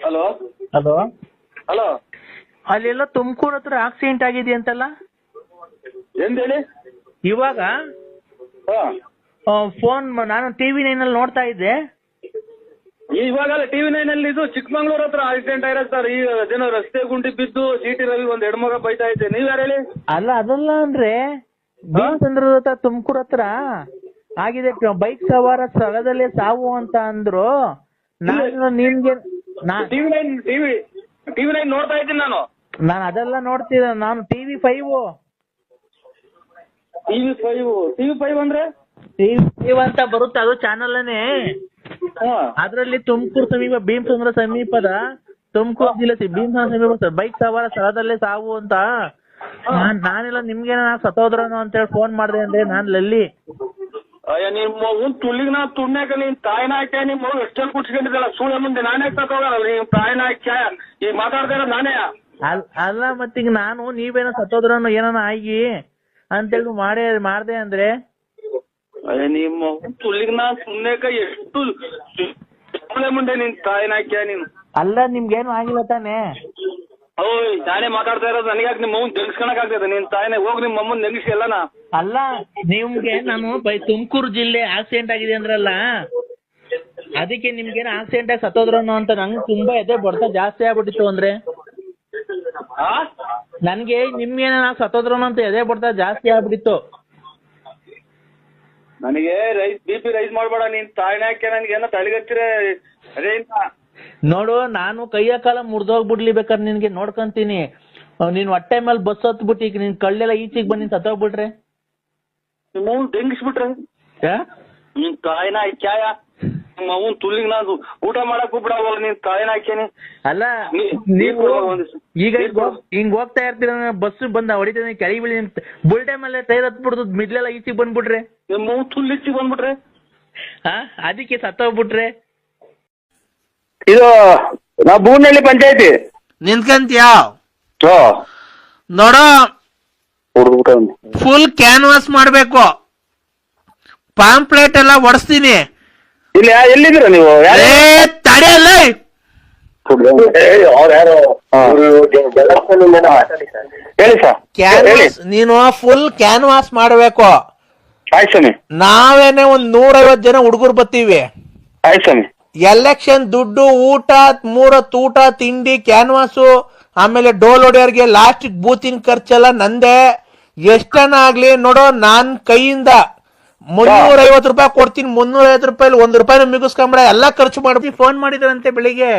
Hello hello hello ಅಲ್ಲೆಲ್ಲ ತುಮಕೂರ್ ಹತ್ರ accident ಆಗಿದೆ ಅಂತಲ್ಲ? ಹೇಳಿ ಇವಾಗ? ಹಾ. ಫೋನ್ ನಾನು ಟಿವಿ ನೈನಲ್ಲಿ ನೋಡ್ತಾ ಇದ್ದೆ. ಇವಾಗ ಟಿವಿ ನೈನ್ ಅಲ್ಲಿ ಇದು ಚಿಕ್ಕಮಂಗ್ಳೂರ್ ಹತ್ರ ಆಕ್ಸಿಡೆಂಟ್ ಆಗಿರೋದು ಸರ್ ಈಗ ಅದೇನೋ ರಸ್ತೆ ಗುಂಡಿ ಬಿದ್ದು ಸಿಟಿ ರವಿ ಒಂದ್ ಹೆಣ್ಮಗ ಬೈತಾ ಇದ್ದೆ. ನೀವ್ ಯಾರು ಹೇಳಿ? ಅಲ್ಲ ಅದಲ್ಲ ಅಂದ್ರೆ ಚಂದ್ರ ಹತ್ರ ತುಮಕೂರು ಹತ್ರ ಆಗಿದೆ. ಬೈಕ್ ಸವಾರ ಸ್ಥಳದಲ್ಲೇ ಸಾವು ಅಂತ ಅಂದ್ರು. ನಾನು ನಿಮ್ಗೆ TV nine TV TV nine ನೋಡ್ತಾ ಇದ್ದೀನಿ ನಾನು. ನಾನು ಅದೆಲ್ಲ ನೋಡ್ತಿದ್ದೆ ನಾನು TV five TV five TV five ಅಂದ್ರೆ? ಟಿವಿ ಫೈವ್ ಅಂತ ಬರುತ್ತೆ ಅದು ಚಾನಲ್ನೇ ಹಾ. ಅದ್ರಲ್ಲಿ ತುಮಕೂರು ಸಮೀಪ ಭೀಮಚಂದ್ರ ಸಮೀಪದ ತುಮಕೂರು ಜಿಲ್ಲೆ ಸಿ- ಸಂದ್ರ ಸಮೀಪ ಬೈಕ್ ಸವಾರ ಸ್ಥಳದಲ್ಲೇ ಸಾವು ಅಂತ. ನಾನ್ ನಾನೆಲ್ಲ ನಿಮ್ಗೆ ಸತೋದ್ರನು ಅಂತ ಹೇಳಿ ಫೋನ್ ಮಾಡಿದೆ ಅಂದ್ರೆ ನಾನ್ ಲಲ್ಲಿ ಅಯ್ಯ ನಿಮ್ಮ ಮಗುನ್ ತುಳಿಗ್ ನಾ ತುಣ್ಯಾಕ ನಿನ್ ತಾಯಿನ ಹಾಕ್ಯ ನಿಮ್ಮ ಅವ್ನು ಎಷ್ಟೆಲ್ಲ ಕುಟ್ಸ್ಕೊಂಡಿದ್ದಲ್ಲ ಸುಳ್ಳ ಮುಂದೆ ನಾನೇ ತಗೋಗಲ್ಲ ನಿಮ್ ತಾಯಿನ ಹಾಕ್ಯ ಈಗ ಮಾತಾಡ್ತಾರ ನಾನೇ. ಅಲ್ ಅಲ್ಲ ಮತ್ತೀಗ ನಾನು ನೀವೇನೋ ಸತ್ತೋದ್ರ ಏನಾನ ಆಗಿ? ಅಂತೇಳಿ ಮಾಡೇ ಮಾಡ್ದೆ ಅಂದ್ರೆ? ಅಯ್ಯ ನಿಮ್ಮ ಅವ್ನ್ ತುಳಿಗ್ ನಾ ಸುಮ್ನೆಕ ಎಷ್ಟು ಸುಳ್ಳ ಮುಂದೆ ನಿನ್ ತಾಯಿನ ಹಾಕ್ಯ ನೀನು? ಅಲ್ಲ ನಿಮ್ಗೇನು ಆಗಿಲ್ಲ ತಾನೇ? ಓಯ್ ನಾನೇ ಮಾತಾಡ್ತಾ ಇರೋದು ನನಗ್ಯಾಕೆ ನಿಮ್ಮ ಅವ್ನ್ ತೆಗಿಸ್ಕೊಳಕ್ ಆಗ್ತದೆ? ನಿನ್ ತಾಯಿನೇ ಹೋಗಿ ನಿಮ್ಮ ಅಮ್ಮನ್ ನೆಗಿಸಿ ಎಲ್ಲನ. ಅಲ್ಲ ನಿಮ್ಗೆ ನಾನು ಬೈ ತುಮಕೂರು ಜಿಲ್ಲೆ ಆಕ್ಸಿಡೆಂಟ್ ಆಗಿದೆ ಅಂದ್ರಲ್ಲ ಅದಕ್ಕೆ ನಿಮ್ಗೆ ಆಕ್ಸಿಡೆಂಟ್ ಆಗಿ ಸತ್ತೋದ್ರನು ಅಂತ ನಂಗೆ ತುಂಬಾ ಎದೆ ಬಡ್ತ ಜಾಸ್ತಿ ಆಗ್ಬಿಟ್ಟಿತ್ತು ಅಂದ್ರೆ. ಆ? ನನ್ಗೆ ನಿಮ್ಗೇನ ಸತ್ತೋದ್ರನು ಅಂತ ಎದೆ ಬಡ್ತ ಜಾಸ್ತಿ ಆಗ್ಬಿಟ್ಟಿತ್ತು. ನನಗೆ ರೈಸ್ ಬಿ ಪಿ ರೈಸ್ ಮಾಡ್ಬೇಡ ನೀನ್ ತಾಯಿನ ಹಾಕಿ ನನ್ಗೆ ಏನೋ ತಲೆಗತ್ತಿರ ಅದೇ ನೋಡು ನಾನು ಕೈಯ ಕಾಲ ಮುರ್ದೋಗ್ಬಿಡ್ಲಿ ಬೇಕಾದ್ರೆ ನಿನ್ಗೆ ನೋಡ್ಕೊಂತೀನಿ. ನಿನ್ ಹೊಟ್ಟೆ ಮೇಲೆ ಬಸ್ ಹತ್ಬಿಟ್ಟು ಈಗ ನಿನ್ ಕಳ್ಳೆಲ್ಲ ಈಚೆಗೆ ಬಂದು ನಿನ್ ಸತ್ತೋಗ್ಬಿಟ್ರೆ. ನಿಮ್ಮ ಅವ್ನ್ ತೆಗಿಸ್ಬಿಟ್ರೆ ಯಾ? ನಿನ್ ತಾಯಿನ ಹಾಕ್ಯಾಯ ನಿಮ್ಮ ಅವ್ನ್ ತುಳಿಗ್ ನಾನು ಊಟ ಮಾಡಕ್ ಬಿಡವಲ್ಲ ನೀನ್ ತಾಯಿನ ಹಾಕ್ಯಾನಿ ಅಲ್ಲ ನೀ- ನೀವು. ಈಗ ಹಿಂಗ್ ಹೋಗ್- ಹಿಂಗ್ ಹೋಗ್ತಾ ಇರ್ತೀರ ಬಸ್ ಬಂದ ಹೊಡಿತೀನಿ ಕೆಳಗೆ ಬೀಳಿ ಬುಲ್ಟೆ ಮೇಲೆ ಟೈರ್ ಹತ್ಬಿಡ್ದು ಮಿಡ್ಲೆಲ್ಲ ಈಚೆಗೆ ಬಂದ್ಬಿಟ್ರೆ. ನಿಮ್ಮ ಅವ್ನ್ ತುಲ್ಲಿಚ್ಚಿ ಬಂದ್ಬಿಟ್ರೆ. ಹಾ ಅದಕ್ಕೆ ಸತ್ತೋಗ್ಬಿಟ್ರೆ. ಇದು ನಾವು ಬೂನಹಳ್ಳಿ ಪಂಚಾಯತಿ. ನಿಂತ್ಕಂತ್ಯಾ ಹೋ. ನೋಡೋ ಫುಲ್ ಕ್ಯಾನ್ವಾಸ್ ಮಾಡ್ಬೇಕು. ಪಾಂಪ್ಲೆಟ್ ಎಲ್ಲ ಒಡಿಸ್ತೀನಿ. ಇಲ್ಲಿ ಯಾ- ಎಲ್ಲಿದ್ದೀರಾ ನೀವು? ಯಾರು? ಏ ತಡೆಯಲ್ಲ ಅವ್ರು ಯಾರು? ಹೇಳಿ ಸರ್. ಹೇಳಿ. ಕ್ಯಾನ್ವಾಸ್ ನೀನು ಫುಲ್ ಕ್ಯಾನ್ವಾಸ್ ಮಾಡ್ಬೇಕು. ಆಯ್ತು ಸ್ವಾಮಿ. ನಾವೇನೆ ಒಂದ್ ನೂರೈವತ್ ಜನ ಹುಡುಗರು ಬರ್ತೀವಿ. ಆಯ್ತು ಸ್ವಾಮಿ. ಎಲೆಕ್ಷನ್ ದುಡ್ಡು ಊಟ ಮೂರತ್ ಊಟ ತಿಂಡಿ ಕ್ಯಾನ್ವಾಸು ಆಮೇಲೆ ಡೋಲ್ ಹೊಡೆಯೋರಿಗೆ ಲಾಸ್ಟ್ ಬೂತಿನ ಖರ್ಚೆಲ್ಲ ನಂದೇ. ಎಷ್ಟನ ಆಗ್ಲಿ ನೋಡೋ ನಾನ್ ಕೈಯಿಂದ ಮುನ್ನೂರ ಐವತ್ತು ರೂಪಾಯಿ ಕೊಡ್ತೀನಿ ಮುನ್ನೂರ ಐವತ್ತು ರೂಪಾಯಿ ಒಂದ್ ರೂಪಾಯಿ ಮಿಗಿಸ್ಕೊಂಬಿಡ ಎಲ್ಲ ಖರ್ಚು ಮಾಡಿ ಫೋನ್ ಮಾಡಿದ್ರಂತೆ ಬೆಳಿಗ್ಗೆ?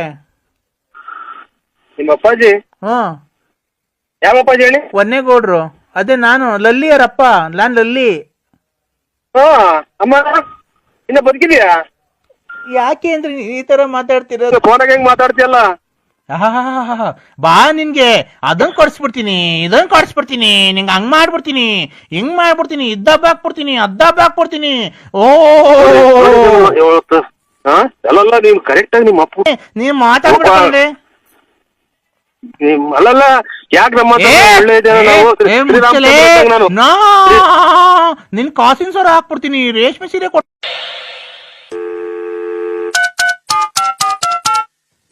ನಿಮ್ಮ ಅಪ್ಪಾಜಿ? ಹ್ಮ್ ಯಾವ ಅಪ್ಪಾಜಿ ಹೇಳಿ? ಒನ್ನೇಗೌಡ್ರು ಅದೇ ನಾನು ಲಲ್ಲಿ ಅವರಪ್ಪ ನಾನ್ ಲಲ್ಲಿ. ಹಾ ಅಮ್ಮ ಇನ್ನ ಬದುಕಿದ್ಯಾ? ಯಾಕೆ ಅಂದ್ರೆ ನೀನ್ ಈ ತರ ಮಾತಾಡ್ತಿರೋದು? ಫೋನಾಗ ಹೆಂಗ್ ಮಾತಾಡ್ತಿಯಲ್ಲ? ಆಹಾಹಾಹಾಹಾ. ಬಾ ನಿನ್ಗೆ. ಅದನ್ ಕೊಡ್ಸ್ಬಿಡ್ತೀನಿ ಇದನ್ ಕೊಡ್ಸ್ಬಿಡ್ತೀನಿ. ನಿಂಗ್ ಹಂಗ್ ಮಾಡ್ಬಿಡ್ತೀನಿ. ಹಿಂಗ್ ಮಾಡ್ಬಿಡ್ತೀನಿ. ಇದ್ದಬ್ಬ ಹಾಕ್ಬಿಡ್ತೀನಿ ಅದ್ದಬ್ಬ ಹಾಕ್ಬಿಡ್ತೀನಿ. ಓ ಇವತ್ತು ಹಾ ಅಲ್ಲಲ್ಲ ನೀವ್ ಕರೆಕ್ಟ್ ಆಗಿ ನಿಮ್ಮ ಅಪ್ಪ ನಿಮ್ ಅಲ್ಲಲ್ಲ ಯಾಕೆ ನಮ್ಮ ಹತ್ರ ಒಳ್ಳೆ ಇದೆ ನಾವು ಶ್ರೀರಾಮಚಂದ್ರ ಇದ್ದಂಗೆ ನಾನು. ನಿನ್ ಕಾಸಿನ ಸರ ಹಾಕ್ಬಿಡ್ತೀನಿ. ರೇಷ್ಮೆ ಸೀರೆ ಕೊಡ್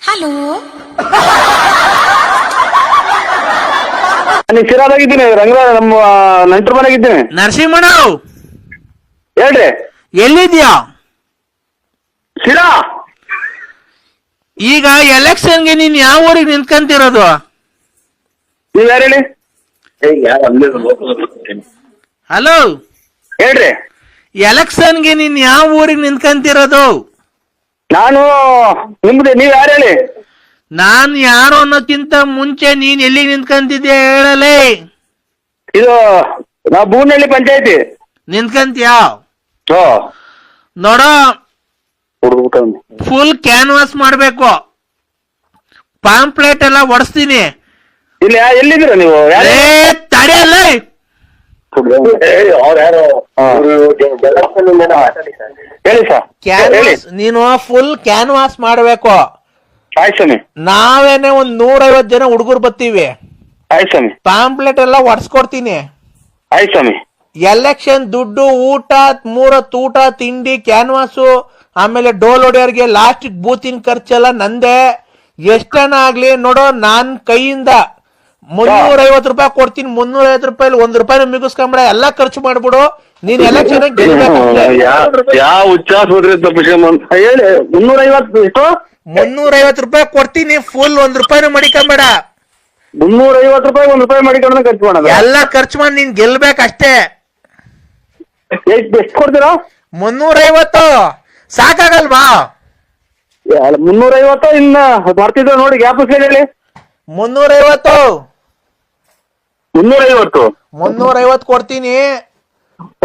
ಹಲೋ? ನಾನು ಶಿರಾದಾಗಿದ್ದೀನಿ ರಂಗರಾಜ ನಮ್ಮ ನಂಟ್ರ ಮನೆಗಿದ್ದೀನಿ. ನರಸಿಂಹಣ್ಣ ಹೇಳ್ರಿ. ಎಲ್ಲಿದ್ಯಾ? ಶಿರಾ! ಈಗ ಎಲೆಕ್ಷನ್ಗೆ ನೀನ್ ಯಾವ ಊರಿಗೆ ನಿಂತ್ಕಂತಿರೋದು? ನೀವ್ ಯಾರು ಹೇಳಿ? ಹಲೋ? ಹೇಳ್ರಿ. ಎಲೆಕ್ಷನ್ಗೆ ನೀನ್ ಯಾವ ಊರಿಗೆ ನಿಂತ್ಕಂತಿರೋದು? ನಾನು ನಿಮ್ದು ನೀವ್ ಯಾರು ಹೇಳಿ? ನಾನ್ ಯಾರು ಅನ್ನೋಕ್ಕಿಂತ ಮುಂಚೆ ನೀನ್ ಎಲ್ಲಿ ನಿಂತ್ಕಂತಿದ್ಯಾ ಹೇಳಲೇ. ಇದು ನಾ ಬೂನಹಳ್ಳಿ ಪಂಚಾಯತಿ. ನಿಂತ್ಕಂತ್ಯಾ? ಹೋ. ನೋಡೋ ಹುಡುಗ್ಬಿಟ್ಟು ಫುಲ್ ಕ್ಯಾನ್ವಾಸ್ ಮಾಡ್ಬೇಕು. ಪಾಂಪ್ಲೆಟ್ ಎಲ್ಲ ಒಡಿಸ್ತೀನಿ. ಇಲ್ಲ ಯಾ- ಎಲ್ಲಿದ್ದೀರಾ ನೀವು? ಯಾರು ಏ ತಡೆಯಲ್ಲ. ಹೇಳಿ ಸರ್ ಹೇಳಿ. ಕ್ಯಾನ್ವಾಸ್ ನೀನು ಫುಲ್ ಕ್ಯಾನ್ವಾಸ್ ಮಾಡಬೇಕು. ಆಯ್ತು ಸ್ವಾಮಿ. ನಾವೇನೆ ಒಂದ್ ನೂರೈವತ್ ಜನ ಹುಡುಗರು ಬರ್ತೀವಿ. ಆಯ್ತು ಸ್ವಾಮಿ. ಪಾಂಪ್ಲೆಟ್ ಎಲ್ಲ ಒಡ್ಸ್ಕೊಡ್ತೀನಿ ಆಯ್ತು ಸ್ವಾಮಿ. ಎಲೆಕ್ಷನ್ ದುಡ್ಡು ಊಟ ಮೂರತ್ ಊಟ ತಿಂಡಿ ಕ್ಯಾನ್ವಾಸು ಆಮೇಲೆ ಡೋಲ್ ಹೊಡೆಯೋರ್ಗೆ ಲಾಸ್ಟ್ ಬೂತಿನ ಖರ್ಚೆಲ್ಲ ನಂದೇ. ಎಷ್ಟನ ಆಗ್ಲಿ ನೋಡೋ ನಾನ್ ಕೈಯಿಂದ. ಮುನ್ನೂರ ಐವತ್ತು ರೂಪಾಯಿ ಕೊಡ್ತೀನಿ ಮುನ್ನೂರ ಐವತ್ತು ರೂಪಾಯಿ ಒಂದ್ ರೂಪಾಯಿ ಮಿಗಿಸ್ಕೊಂಬಿಡ ಎಲ್ಲಾ ಖರ್ಚು ಮಾಡ್ಬಿಡು. ನೀನ್ ಎಲೆಕ್ಷನ್ ಚೆನ್ನಾಗಿ ಯಾವ ಉಚ್ಚಾಸ್ಪತ್ರೆ ತಪ್ಪಿಸ್ಕೊಂಬಂದ್ ಹೇಳಿ ಮುನ್ನೂರ ಐವತ್ತು ಮುನ್ನೂರ ಐವತ್ತು ರೂಪಾಯಿ ಕೊಡ್ತೀನಿ ಫುಲ್ ಒಂದ್ ರೂಪಾಯಿ ಮಡಿಕೊಂಬೇಡ. ಮುನ್ನೂರ ಐವತ್ತು ರೂಪಾಯಿ ಒಂದ್ ರೂಪಾಯಿ ಮಾಡಿಕೊಂಡು ಖರ್ಚು ಮಾಡೋದು. ಎಲ್ಲಾ ಖರ್ಚು ಮಾಡಿ ನೀನ್ ಗೆಲ್ಬೇಕಷ್ಟೇ ಅಷ್ಟೇ. ಎಷ್ಟು ಕೊಡ್ತೀರಾ? ಮುನ್ನೂರ ಐವತ್ತು ಸಾಕಾಗಲ್ವಾ? ಮುನ್ನೂರ ಐವತ್ತು ಇನ್ನ ಬರ್ತಿದ್ರು ನೋಡಿ ಗ್ಯಾಪ್ ಹೇಳಿ ಮುನ್ನೂರ ಐವತ್ತು ಮುನ್ನೂರ ಐವತ್ತು ಮುನ್ನೂರ ಕೊಡ್ತೀನಿ.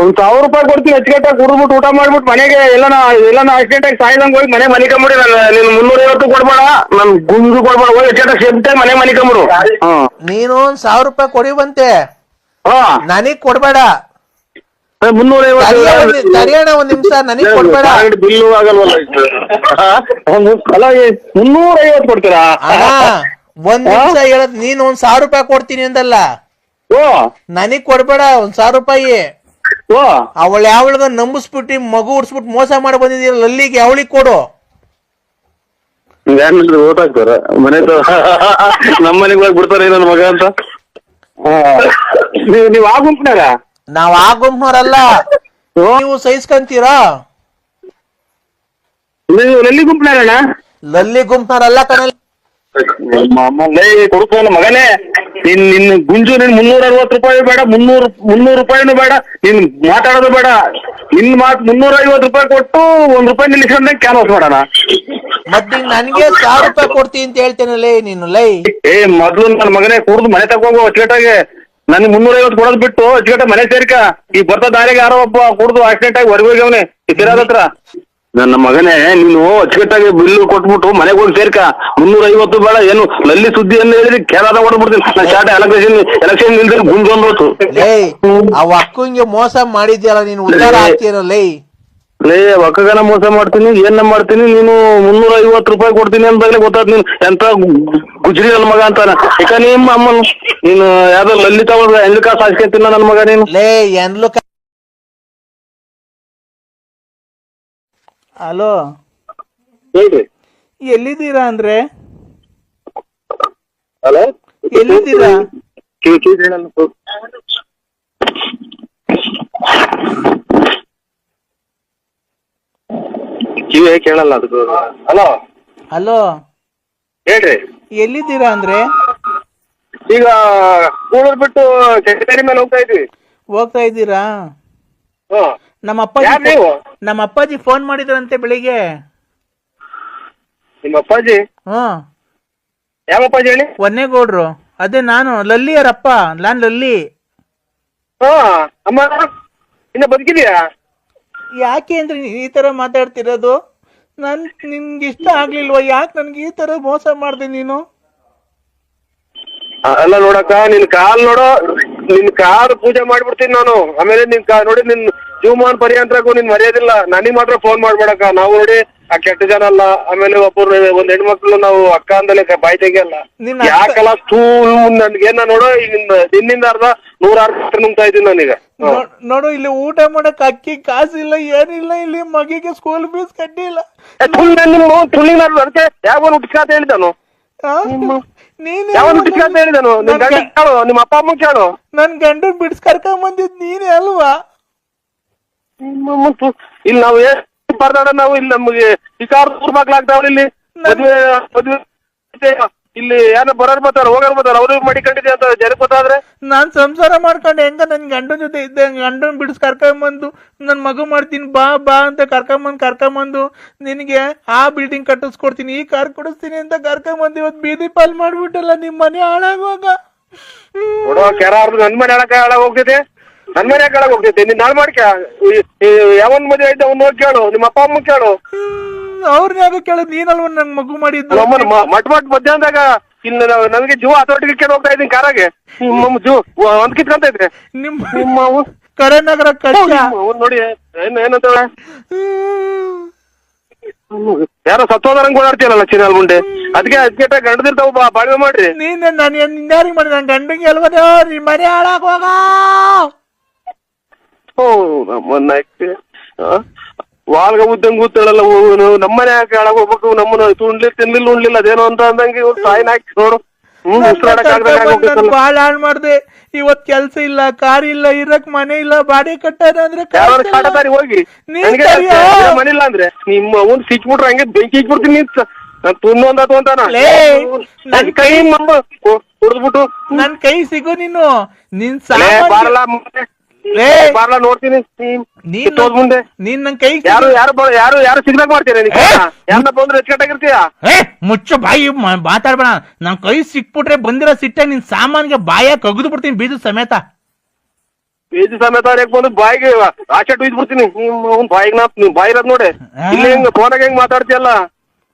ಒಂದ್ ಸಾವಿರ ರೂಪಾಯಿ ಕೊಡ್ತೀನಿ ಅಚ್ಚುಕಟ್ಟಾಗಿ ಕುಡಿದ್ಬಿಟ್ಟು ಊಟ ಮಾಡ್ಬಿಟ್ಟು ಮನೆಗೆ ಎಲ್ಲನ ಎಲ್ಲನ ಆಕ್ಸಿಡೆಂಟ್ ಆಗಿ ಸಾಯ್ದಂಗ್ ಹೋಗಿ ಮನೆ ಮಲಿಕೊಂಬಿಡಿ ನಾನು ನೀನು ಮುನ್ನೂರ ಐವತ್ತು ಕೊಡ್ಬೇಡ ನನ್ ಗುಂಡು ಕೊಡ್ಬೇಡ ಹೋಗಿ ಅಚ್ಚುಕಟ್ಟಾಗಿ ಸೇರ್ತೆ ಮನೆ ಮಲಿಕೊಂಬಿಡು. ಹ್ಮ್ ನೀನು ಒಂದ್ ಸಾವಿರ ರೂಪಾಯಿ ಕೊಡಿ ಬಂತೆ. ಹಾ. ನನಗ್ ಕೊಡ್ಬೇಡ. ಮುನ್ನೂರ ತಡಿಯ ಒಂದ್- ಐವತ್ತು ತಡಿಯೋಣ ಒಂದ್ ನಿಮಿಷ ನನಗ್ ಕೊಡ್ಬೇಡ. ಬಿಲ್ಲು ಆಗಲ್ವಲ್ಲ? ಅಲ್ಲ ಈ ಮುನ್ನೂರ ಐವತ್ತು ಕೊಡ್ತೀರಾ? ಅಣ್ಣ ಒಂದ್ ನಿಮಿಷ ಹೇಳದ್ ನೀನ್ ಒಂದ್ ಸಾವಿರ ರೂಪಾಯಿ ಕೊಡ್ತೀನಿ ಅಂದಲ್ಲ. ಓ. ನನಗ್ ಕೊಡ್ಬೇಡ ಒಂದ್ ಸಾವಿರ ರೂಪಾಯಿ. ಓ. ಅವಳ ಯಾವಳಿಗ ನಂಬಿಸ್ಬಿಟ್ಟು ಮಗು ಉಡ್ಸ್ಬಿಟ್ಟು ಮೋಸ ಮಾಡಿ ಬಂದಿದೀರ ಅಲ್ಲಿಗೆ ಅವಳಿಗೆ ಕೊಡು. ಯಾರು ಓದಾಕ್ತಾರ ಮನೆ ನಮ್ಮ ಮನೆಗೆ ಹೋಗಿ ಬಿಡ್ತಾರೆ ನನ್ನ ಮಗ ಅಂತ? ನೀವು ನೀವು ಆ ಗುಂಪಿನಾಗ ನಾವ್ ಆ ಗುಂಪ್ನವ್ರಲ್ಲ. ನೀವು ಸಹಿಸ್ಕಂತೀರಾ? ನೀವು ಎಲ್ಲಿ ಗುಂಪಿನಾಗಣ್ಣ ಲಲ್ಲಿ ಗುಂಪ್ನವ್ರಲ್ಲ ಕಣಲ್ಲಿ. ಲೇ ಕೊಡ್ಕೋ ಮಗನೇ. ನಿನ್ ನಿನ್ ಗುಂಜು ನಿನ್ ಮುನ್ನೂರ ಅರವತ್ ರೂಪಾಯಿ ಬೇಡ ಮುನ್ನೂರು ಮುನ್ನೂರು ರೂಪಾಯಿನೂ ಬೇಡ ನಿನ್ ಮಾತಾಡೋದು ಬೇಡ. ನಿನ್ ಮಾತ್ ಮುನ್ನೂರ ಐವತ್ತು ರೂಪಾಯಿ ಕೊಟ್ಟು ಒಂದ್ ರೂಪಾಯಿ ನಿಲ್ಲಿಸ್ಕೊಂಡ್ ಕ್ಯಾನ್ವಾಸ್ ಮಾಡೋಣ. ಮತ್ತೆ ನನ್ಗೆ ಸಾವಿರ ರೂಪಾಯಿ ಕೊಡ್ತೀನಿ ಅಂತ ಹೇಳ್ತೇನಲ್ಲೇ ನೀನು ಲೈ. ಏ ಮೊದ್ಲು ನನ್ನ ಮಗನೇ ಕುಡ್ದು ಮನೆ ತಗೊಂಡು ಅಚ್ಚುಕಟ್ಟಾಗಿ ನನ್ ಮುನ್ನೂರ ಐವತ್ತು ಕೊಡೋದ್ ಬಿಟ್ಟು ಅಚ್ಚುಕಟ್ಟ ಮನೆ ಸೇರ್ಕ. ಈ ಬರ್ತಾ ದಾರಿಗೆ ಯಾರೋ ಒಬ್ಬ ಕುಡ್ದು ಆಕ್ಸಿಡೆಂಟ್ ಆಗಿ ಹೊರಗೆ ಹೋಗ್ಯವನೆ ಈ ಹತ್ರ. ನನ್ನ ಮಗನೇ ನೀನು ಅಚ್ಚುಕಟ್ಟಾಗಿ ಬಿಲ್ಲು ಕೊಟ್ಬಿಟ್ಟು ಮನೆಗೆ ಹೋಗಿ ಸೇರ್ಕ. ಮುನ್ನೂರ ಐವತ್ತು ಬೇಡ ಏನು ಲಲ್ಲಿ ಅಂತ ಹೇಳಿದ್ರೆ ಕೇರಳ ಹೊಡ್ಬಿಡ್ತೀನಿ ನಾ ಶಾಟ ಎಲೆಕ್ಷನ್ ಎಲೆಕ್ಷನ್ ನಿಲ್ದ್ರೆ ಲೇ ಅವ ಅಕ್ಕಂಗೆ ಮೋಸ ಮಾಡಿದ್ಯಲ್ಲ ನೀನು ಉದ್ದಾರ ಆಗ್ತೀರ ಲೈ ಲೇ ಒಕ್ಕಗನ ಮೋಸ ಮಾಡ್ತೀನಿ ಏನ ಮಾಡ್ತೀನಿ ನೀನು ಮುನ್ನೂರ ಐವತ್ತು ರೂಪಾಯಿ ಕೊಡ್ತೀನಿ ಅಂದಾಗಲೇ ಗೊತ್ತಾದ್ ನೀನು. ಎಂತ ಗುಜ್ರಿ ನನ್ನ ಮಗ ಅಂತಾನ. ಯಾಕ ನಿಮ್ಮ ಅಮ್ಮನು ನೀನು ಯಾವ್ದೋ ಲಲಿತ ಹೆಂಗ್ ಕಾಸು ಹಾಸ್ಕೊಂತಿಲ್ಲ ನನ್ನ ಮಗ ನೀನು. ಲೇ ಎನ್ಲು ಹಲೋ. ಹೇಳ್ರಿ. ಎಲ್ಲಿದ್ದೀರಾ ಅಂದ್ರೆ? ಹಲೋ. ಎಲ್ಲಿದ್ದೀರಾ? ಕಿವಿ ಕೇಳಲ್ಲ ಅದಕ್ಕೆ. ಹಲೋ. ಹಲೋ. ಹೇಳ್ರಿ. ಎಲ್ಲಿದ್ದೀರಾ ಅಂದ್ರೆ? ಈಗ ಕೂಳೂರ್ ಬಿಟ್ಟು ಸೆಕ್ರೆಟರಿ ಮೇಲೆ ಹೋಗ್ತಾ ಇದ್ವಿ. ಹೋಗ್ತಾ ಇದ್ದೀರಾ? ಹ್ಮ್ ನಮ್ಮ ಅಪ್ಪಾಜಿ ನೀವು? ನಮ್ಮ ಅಪ್ಪಾಜಿ ಫೋನ್ ಮಾಡಿದ್ರಂತೆ ಬೆಳಿಗ್ಗೆ. ನಿಮ್ಮ ಅಪ್ಪಾಜಿ? ಹ್ಮ್ ಯಾವ ಅಪ್ಪಾಜಿ ಹೇಳಿ? ಒನ್ನೇಗೌಡ್ರು ಅದೇ ನಾನು ಲಲ್ಲಿ ಅವರಪ್ಪ ನಾನ್ ಲಲ್ಲಿ. ಹಾ ಅಮ್ಮ ಇನ್ನ ಬದುಕಿದ್ಯಾ? ಯಾಕೆ ಅಂದ್ರೆ ನೀನ್ ಈ ತರ ಮಾತಾಡ್ತಿರೋದು? ನನ್ ನಿನ್ಗೆ ಇಷ್ಟ ಆಗ್ಲಿಲ್ವಾ? ಯಾಕೆ ನನ್ಗೆ ಈ ತರ ಮೋಸ ಮಾಡ್ದೆ ನೀನು? ಅಲ್ಲ ನೋಡಕ್ಕ ನಿನ್ ಕಾಲ್ ನೋಡೋ ನಿನ್ ಕಾಲ್ ಪೂಜೆ ಮಾಡ್ಬಿಡ್ತೀನಿ ನಾನು. ಆಮೇಲೆ ನಿನ್ ಕಾ ನೋಡಿ ನಿನ್ ಜೀವಮಾನ್ ಪರ್ಯಂತ್ರಕ್ಕೂ ನಿನ್ ಮರ್ಯಾದಿಲ್ಲ. ನನಗ್ ಮಾತ್ರ ಫೋನ್ ಮಾಡ್ಬೇಡಕ್ಕ. ನಾವು ನೋಡಿ ಆ ಕೆಟ್ಟ ಜನ ಅಲ್ಲ. ಆಮೇಲೆ ಒಬ್ಬರು ಒಂದ್ ಹೆಣ್ಮಕ್ಳು ನಾವು ಅಕ್ಕ ಅಂದಲೇ ಬಾಯ್ ತೆಗಿಯಲ್ಲ ನಿನ್ನ ಯಾಕಲ್ಲ ತೂ ನನ್ಗೇನ ನೋಡೋ ಈಗ ನಿನ್ನ- ನಿನ್ನಿಂದ ಅರ್ಧ ನೂರಾರು ಲೀಟರ್ ನುಂಗ್ತಾ ಇದ್ದೀನಿ ನಾನೀಗ. ನೋ- ನೋಡು ಇಲ್ಲಿ ಊಟ ಮಾಡಕ್ ಅಕ್ಕಿ ಕಾಸಿಲ್ಲ ಏನಿಲ್ಲ ಇಲ್ಲಿ ಮಗಿಗೆ ಸ್ಕೂಲ್ ಫೀಸ್ ಕಟ್ಟಿಲ್ಲ. ಏ, ನಾನ್ ನಿಮ್ಮ ತುಳಿಗ್ ನಾನು ಅದಕ್ಕೆ ಯಾವ ಹುಟ್ಟಿಸ್ಕ ಅಂತ ಹೇಳಿದನು? ಆ? ನೀನೇ ಯಾವ ಹುಟ್ಟಿಸ್ಕ ಅಂತ ಹೇಳಿದನು? ನಿಮ್ ಗಂಡ ಕೇಳು ನಿಮ್ಮ ಅಪ್ಪ ಅಮ್ಮ ಕೇಳು. ನನ್ ಗಂಡ ಬಿಡ್ಸ್ ಕರ್ಕೊಂಡ್ ಬಂದಿದ್ ನೀನೇ ಅಲ್ವಾ? ಮತ್ತು ಇಲ್ಲಿ ನಾವು ಬರ್ದಾಡ ನಾವು ಇಲ್ಲಿ ನಮ್ಗೆ ಶಿಕಾರ ಮಕ್ಳಾಗ್ತಾವ್ರ ಇಲ್ಲಿ. ಮದ್ವೆ. ಇಲ್ಲಿ ಯಾರು ಬರೋರ್ ಬರ್ತಾರ ಹೋಗೋರ್ ಬರ್ತಾರ ಅವ್ರಿಗೆ ಮಡಿಕೊಂಡಿದೆ ಅಂತ ಜನಕ್ಕೆ ಗೊತ್ತಾದ್ರೆ? ನಾನ್ ಸಂಸಾರ ಮಾಡ್ಕೊಂಡು ಹೆಂಗ ನನ್ ಗಂಡನ ಜೊತೆ ಇದ್ದೆ ಗಂಡನ್ ಬಿಡಿಸ್ ಕರ್ಕೊಂಬಂದು ನನ್ ಮಗು ಮಾಡ್ತೀನಿ ಬಾ ಬಾ ಅಂತ ಕರ್ಕೊಂಬಂದ್ ಕರ್ಕೊಂಬಂದು ನಿನಗೆ ಆ ಬಿಲ್ಡಿಂಗ್ ಕಟ್ಟಿಸ್ಕೊಡ್ತೀನಿ ಈ ಕಾರ್ ಕೊಡಿಸ್ತೀನಿ ಅಂತ ಕರ್ಕೊಂಬಂದು ಇವತ್ತು ಬೀದಿ ಪಾಲ್ ಮಾಡ್ಬಿಟ್ಟಲ್ಲ ನಿಮ್ ಮನೆ ಹಾಳಾಗುವಾಗ. ನನ್ ಮನೆ ಹಾಳಾಗ ಹೇಳಕ್ ನನ್ ಮನೆ ಕೇಳಕ್ ಹೋಗ್ತೈತೆ. ನೀನ್ ನಾಳೆ ಮಾಡ್ಕ ಯಾವನ್ ಮದುವೆ ಐತೆ ಅವ್ನು ಹೋಗಿ ಕೇಳು. ನಿಮ್ಮ ಅಪ್ಪ ಅಮ್ಮ ಕೇಳು. ಅವ್ರನ್ನ ಯಾಕೆ ಕೇಳೋದು ನೀನಲ್ವ ನನ್ ಮಗು ಮಾಡಿದ್ದು? ನಮ್ಮನ್ನ ಮಟ್ ಮಟ್ ಮಧ್ಯಾಹ್ನದಾಗ ಇಲ್ಲಿ ನಾವು- ನನಗೆ ಜೀವ ಹತೋಟಿಗೆ ಕೇಳಿ ಹೋಗ್ತಾ ಇದ್ದೀನಿ ಕಾರಾಗೆ. ನಿಮ್ಮ ಜೀವ ಒಂದ್ ಕಿತ್ಕೊಂತ ಇದ್ರೆ ನಿಮ್ ನಿಮ್ಮ ಅವ್ವ- ಕರೆನಗರ ಕಷ್ಟ ಅವ್ನ್ ನೋಡಿ. ಏನ್ ಏನಂತ ಹ್ಮ್. ಯಾರೋ ಸತ್ತೋದಂಗ್ ಓಡಾಡ್ತೀಯಲ್ಲ ಚಿನ್ನಲ್ ಮುಂಡೆ ಅದಕ್ಕೆ ಅದಕ್ಕೆ ಗಂಡದಿರ್ತಾವ ಬಾಳ್ವೆ ಮಾಡ್ರಿ. ನೀನ್ ನಾನು ಯಾರಿಗೆ ಮಾಡಿ ನನ್ ಗಂಡಂಗೆ ಅಲ್ವದ ನಿನ್ ಮನೆ ಹಾಳಾಗುವಾಗ ಓ ನಮ್ಮನ್ನ? ವಾಲ್ಗ ಉದ್ದಂಗ ಕೂತಾಳಲ್ಲ ನಮ್ಮನೆ ಕೆಳಗ್ ಹೋಗ್ಬೇಕು ನಮ್ಮನ್ನ ತುಂಡ್ಲಿ ತಿನ್ಲಿಲ್ಲ ಉಣ್ಲಿಲ್ಲ ಅದೇನೋ ಅಂತ ಅಂದಂಗೆ ಇವ್ರು ಸಾಯಿನ ಹಾಕಿ ನೋಡು. ಬಾಳ ಹಾಳ್ ಮಾಡ್ದೆ. ಇವತ್ ಕೆಲ್ಸ ಇಲ್ಲ ಕಾರ್ ಇಲ್ಲ ಇರಕ್ ಮನೆ ಇಲ್ಲ ಬಾಡಿ ಕಟ್ಟದ ಅಂದ್ರೆ ಹೋಗಿ. ಮನಿಲ್ಲ ಅಂದ್ರೆ ನಿಮ್ಮ ಅವನ್ ಸಿಕ್ಬಿಟ್ರ ಹಂಗೆ ಬೆಂಕಿ ಇಟ್ಬಿಡ್ತೀನಿ ನಿಂತ. ಅಂತ ಅಂತಾನ ನನ್ ಕೈ ಮಂಬ ಕುಡಿದ್ಬಿಟ್ಟು ನನ್ ಕೈ ಸಿಗು ನೀನು. ನಿನ್ ಲೇ, ಸಾಮಾನ್ಯ- ಬಾರಲ್ಲ ಮುಂದೆ. ಲೇ. ಬಾರಲ್ಲ ನೋಡ್ತೀನಿ ನೀನ್ ನೀನ್ ಕಿತ್ತೋದ್ ಮುಂದೆ ನೀನ್ ನನ್ ಕೈ ಯಾರು ಯಾರು ಯಾರು ಯಾರು ಮಾಡ್ತೀರ? ಯಾರನ್ನ ಬಂದ್ರೆ ಮುಚ್ಚು ಬಾಯಿ ಮಾತಾಡ್ಬೇಡ ನನ್ ಕೈ ಸಿಕ್ಬಿಟ್ರೆ ಬಂದಿರೋ ಸಿಟ್ಟೆ ನಿನ್ ಸಾಮಾನ್ಗೆ ಬಾಯ ಕಗ್ದು ಬಿಡ್ತೀನಿ ಬೀಜ ಸಮೇತ ಬೀಜ ಸಮೇತ ಬಂದು ಬಾಯಿಗೆ ಆಚೆ ಟುಯ್ದ್ ಬಿಡ್ತೀನಿ ನಿಮ್ ಬಾಯಿಗೆ ನಾ ಬಾಯಿ ಇರೋದ್ ನೋಡಿ. ಇಲ್ಲಿ ಹೆಂಗ್ ಫೋನಾಗ ಹೆಂಗ್ ಮಾತಾಡ್ತೀಯಲ್ಲ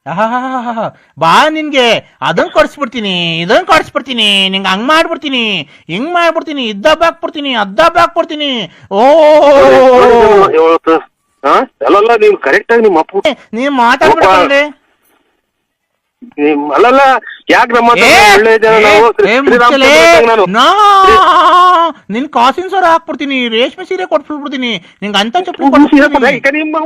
ಆಹಾಹಾಹಾಹಾ. ಬಾ ನಿನ್ಗೆ. ಅದನ್ ಕೊಡಿಸ್ಬಿಡ್ತೀನಿ ಇದನ್ ಕೊಡ್ಸ್ಬಿಡ್ತೀನಿ ನಿಂಗೆ ಹಂಗ್ ಮಾಡ್ಬಿಡ್ತೀನಿ ಹಿಂಗ್ ಮಾಡ್ಬಿಡ್ತೀನಿ ಇದ್ದಬ್ಬ ಹಾಕ್ಬಿಡ್ತೀನಿ ಅದ್ದಬ್ಬ ಹಾಕ್ಬಿಡ್ತೀನಿ ಓ. ಅಲ್ಲಲ್ಲ ನೀವ್ ಕರೆಕ್ಟ್ ಆಗಿ ನಿಮ್ಮ ಅಪ್ಪ ನೀವ್ ಮಾತಾಡ್ಬಿಡ್ತೀನಿ ಅಲ್ಲಲ್ಲ ಯಾಕೆ ನಮ್ಮ ನಾನು ಕಾಸಿನ ಸರ ಹಾಕ್ಬಿಡ್ತೀನಿ ರೇಷ್ಮೆ ಸೀರೆ ಕೊಟ್ಬಿಡ್ತೀನಿ ನಿಂಗೆ ಅಂತ ಚಪ್ಪಲಿ ನಿಮ್ಮ